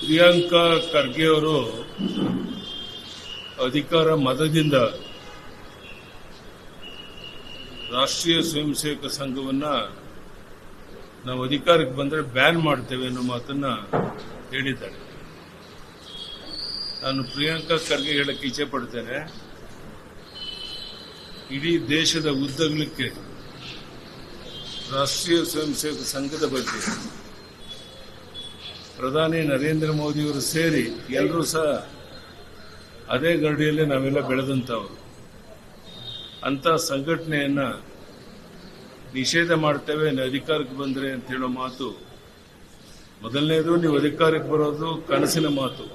ಪ್ರಿಯಾಂಕಾ ಖರ್ಗೆ ಅವರು ಅಧಿಕಾರ ಮತದಿಂದ ರಾಷ್ಟ್ರೀಯ ಸ್ವಯಂ ಸೇವಕ ಸಂಘವನ್ನ ನಾವು ಅಧಿಕಾರಕ್ಕೆ ಬಂದರೆ ಬ್ಯಾನ್ ಮಾಡ್ತೇವೆ ಅನ್ನೋ ಮಾತನ್ನ ಹೇಳಿದ್ದಾರೆ. ನಾನು ಪ್ರಿಯಾಂಕಾ ಖರ್ಗೆ ಹೇಳಕ್ಕೆ ಇಚ್ಛೆ ಪಡ್ತೇನೆ. ಇಡೀ ದೇಶದ ಉದ್ದಗಲಿಕ್ಕೆ ರಾಷ್ಟ್ರೀಯ ಸ್ವಯಂ ಸೇವಕ ಸಂಘದ ಬಗ್ಗೆ ಪ್ರಧಾನಿ ನರೇಂದ್ರ ಮೋದಿಯವರು ಸೇರಿ ಎಲ್ಲರೂ ಸಹ ಅದೇ ಗರಡಿಯಲ್ಲಿ ನಾವೆಲ್ಲ ಬೆಳೆದಂಥವ್ರು. ಅಂತ ಸಂಘಟನೆಯನ್ನ ನಿಷೇಧ ಮಾಡ್ತೇವೆ ಅಧಿಕಾರಕ್ಕೆ ಬಂದ್ರೆ ಅಂತ ಹೇಳೋ ಮಾತು. ಮೊದಲನೇದು, ನೀವು ಅಧಿಕಾರಕ್ಕೆ ಬರೋದು ಕನಸಿನ ಮಾತು.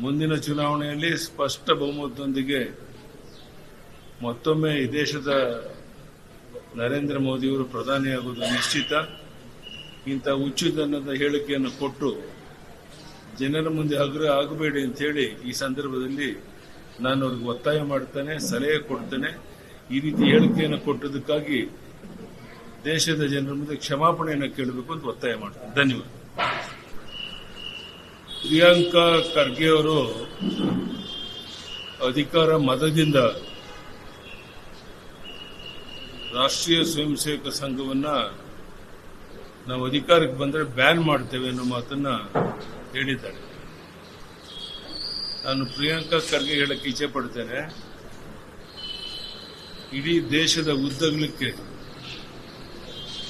ಮುಂದಿನ ಚುನಾವಣೆಯಲ್ಲಿ ಸ್ಪಷ್ಟ ಬಹುಮತದೊಂದಿಗೆ ಮತ್ತೊಮ್ಮೆ ಈ ದೇಶದ ನರೇಂದ್ರ ಮೋದಿಯವರು ಪ್ರಧಾನಿಯಾಗುವುದು ನಿಶ್ಚಿತ. ಇಂಥ ಹುಚ್ಚುತನದ ಹೇಳಿಕೆಯನ್ನು ಕೊಟ್ಟು ಜನರ ಮುಂದೆ ಹಗುರ ಆಗಬೇಡಿ ಅಂತ ಹೇಳಿ ಈ ಸಂದರ್ಭದಲ್ಲಿ ನಾನು ಅವ್ರಿಗೆ ಒತ್ತಾಯ ಮಾಡ್ತೇನೆ, ಸಲಹೆ ಕೊಡ್ತೇನೆ. ಈ ರೀತಿ ಹೇಳಿಕೆಯನ್ನು ಕೊಟ್ಟದಕ್ಕಾಗಿ ದೇಶದ ಜನರ ಮುಂದೆ ಕ್ಷಮಾಪಣೆಯನ್ನು ಕೇಳಬೇಕು ಅಂತ ಒತ್ತಾಯ ಮಾಡ್ತೇನೆ. ಧನ್ಯವಾದ. ಪ್ರಿಯಾಂಕಾ ಖರ್ಗೆ ಅವರು ಅಧಿಕಾರ ಮತದಿಂದ ರಾಷ್ಟ್ರೀಯ ಸ್ವಯಂ ಸೇವಕ ಸಂಘವನ್ನ ನಾವು ಅಧಿಕಾರಕ್ಕೆ ಬಂದರೆ ಬ್ಯಾನ್ ಮಾಡ್ತೇವೆ ಅನ್ನೋ ಮಾತನ್ನ ಹೇಳಿದ್ದಾರೆ. ನಾನು ಪ್ರಿಯಾಂಕಾ ಖರ್ಗೆ ಹೇಳಕ್ಕೆ ಇಚ್ಛೆ ಪಡ್ತೇನೆ. ಇಡೀ ದೇಶದ ಉದ್ದಗಲಕ್ಕೆ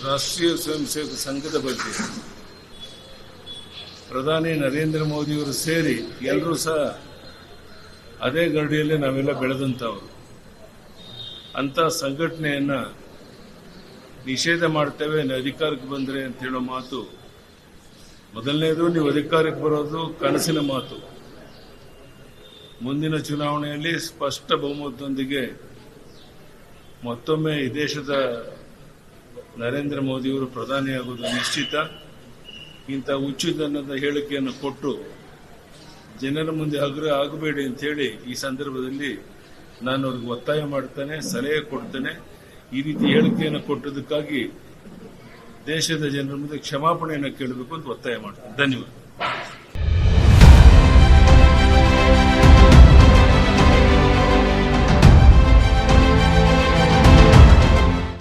ರಾಷ್ಟ್ರೀಯ ಸ್ವಯಂ ಸೇವಕ ಸಂಘದ ಬಗ್ಗೆ ಪ್ರಧಾನಿ ನರೇಂದ್ರ ಮೋದಿಯವರು ಸೇರಿ ಎಲ್ಲರೂ ಸಹ ಅದೇ ಗರಡಿಯಲ್ಲಿ ನಾವೆಲ್ಲ ಬೆಳೆದಂತವರು ಅಂತ ಸಂಘಟನೆಯನ್ನ ನಿಷೇಧ ಮಾಡ್ತೇವೆ ಅಧಿಕಾರಕ್ಕೆ ಬಂದ್ರೆ ಅಂತ ಹೇಳೋ ಮಾತು. ಮೊದಲನೇದು, ನೀವು ಅಧಿಕಾರಕ್ಕೆ ಬರೋದು ಕನಸಿನ ಮಾತು. ಮುಂದಿನ ಚುನಾವಣೆಯಲ್ಲಿ ಸ್ಪಷ್ಟ ಬಹುಮತದೊಂದಿಗೆ ಮತ್ತೊಮ್ಮೆ ಈ ದೇಶದ ನರೇಂದ್ರ ಮೋದಿಯವರು ಪ್ರಧಾನಿಯಾಗುವುದು ನಿಶ್ಚಿತ. ಇಂಥ ಹುಚ್ಚುದನ್ನದ ಹೇಳಿಕೆಯನ್ನು ಕೊಟ್ಟು ಜನರ ಮುಂದೆ ಅಗ್ರ ಆಗಬೇಡಿ ಅಂತ ಹೇಳಿ ಈ ಸಂದರ್ಭದಲ್ಲಿ ನಾನು ಅವ್ರಿಗೆ ಒತ್ತಾಯ ಮಾಡ್ತೇನೆ, ಸಲಹೆ ಕೊಡ್ತೇನೆ. ಈ ರೀತಿ ಹೇಳಿಕೆಯನ್ನು ಕೊಟ್ಟದಕ್ಕಾಗಿ ದೇಶದ ಜನರ ಮುಂದೆ ಕ್ಷಮಾಪಣೆಯನ್ನು ಕೇಳಬೇಕು ಅಂತ ಒತ್ತಾಯ ಮಾಡ್ತೀನಿ. ಧನ್ಯವಾದ.